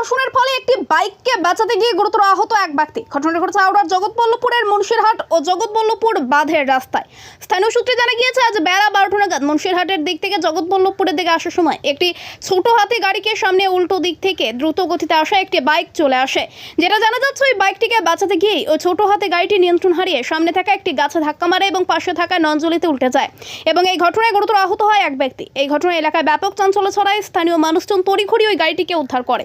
ধর্ষণের ফলে একটি বাইককে বাঁচাতে গিয়ে গুরুতর আহত এক ব্যক্তি। ঘটনাটি ঘটেছে হাওড়ার জগৎবল্লভপুরের মুন্সিরহাট ও জগৎবল্লভপুর বাঁধের রাস্তায়। স্থানীয় সূত্রে জানা গিয়েছে, আজ বেলা বারোটা নাগাদ মুন্সিরহাটের দিক থেকে জগৎবল্লভপুরের দিকে আসার সময় একটি ছোট হাতি গাড়িকে সামনে উল্টো দিক থেকে দ্রুত গতিতে আসা একটি বাইক চলে আসে। যেটা জানা যাচ্ছে, ওই বাইকটিকে বাঁচাতে গিয়েই ওই ছোট হাতে গাড়িটি নিয়ন্ত্রণ হারিয়ে সামনে থাকা একটি গাছে ধাক্কা মারে এবং পাশে থাকা নঞ্জলিতে উল্টে যায় এবং এই ঘটনায় গুরুতর আহত হয় এক ব্যক্তি। এই ঘটনায় এলাকায় ব্যাপক চাঞ্চল্য ছড়ায় স্থানীয় মানুষজন তড়িঘড়ি ওই গাড়িটিকে উদ্ধার করে।